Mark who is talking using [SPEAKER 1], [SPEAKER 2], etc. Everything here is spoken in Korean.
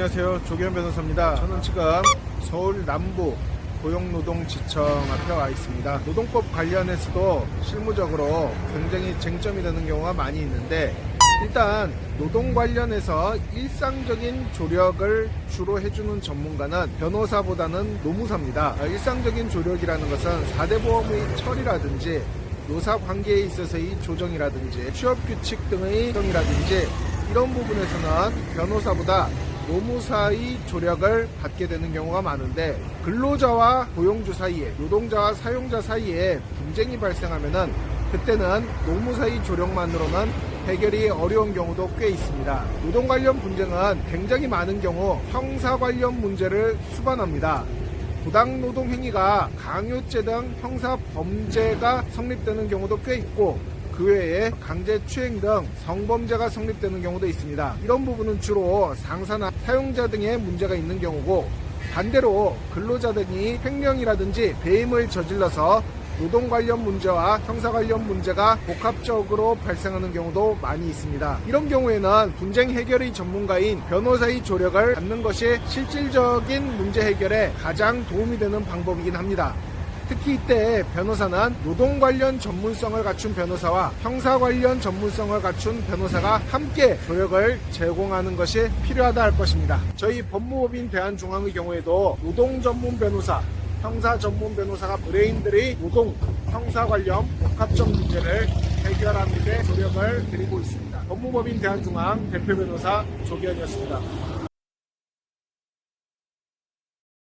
[SPEAKER 1] 안녕하세요. 조기현 변호사입니다. 저는 지금 서울 남부 고용노동지청 앞에 와 있습니다. 노동법 관련해서도 실무적으로 굉장히 쟁점이 되는 경우가 많이 있는데 일단 노동 관련해서 일상적인 조력을 주로 해주는 전문가는 변호사보다는 노무사입니다. 어, 일상적인 조력이라는 것은 4대 보험의 처리라든지 노사 관계에 있어서의 조정이라든지 취업 규칙 등의 조정이라든지 이런 부분에서는 변호사보다 노무사의 조력을 받게 되는 경우가 많은데 근로자와 고용주 사이에 노동자와 사용자 사이에 분쟁이 발생하면은 그때는 노무사의 조력만으로는 해결이 어려운 경우도 꽤 있습니다. 노동 관련 분쟁은 굉장히 많은 경우 형사 관련 문제를 수반합니다. 부당 노동 행위가 강요죄 등 형사 범죄가 성립되는 경우도 꽤 있고 그 외에 강제 추행 등 성범죄가 성립되는 경우도 있습니다. 이런 부분은 주로 상사나 사용자 등의 문제가 있는 경우고 반대로 근로자 등이 횡령이라든지 배임을 저질러서 노동 관련 문제와 형사 관련 문제가 복합적으로 발생하는 경우도 많이 있습니다. 이런 경우에는 분쟁 해결의 전문가인 변호사의 조력을 받는 것이 실질적인 문제 해결에 가장 도움이 되는 방법이긴 합니다. 특히 이때 변호사는 노동 관련 전문성을 갖춘 변호사와 형사 관련 전문성을 갖춘 변호사가 함께 조력을 제공하는 것이 필요하다 할 것입니다. 저희 법무법인 대한중앙의 경우에도 노동 전문 변호사, 형사 전문 변호사가 브레인들의 노동, 형사 관련 복합적 문제를 해결하는 데 조력을 드리고 있습니다. 법무법인 대한중앙 대표 변호사 조기현이었습니다.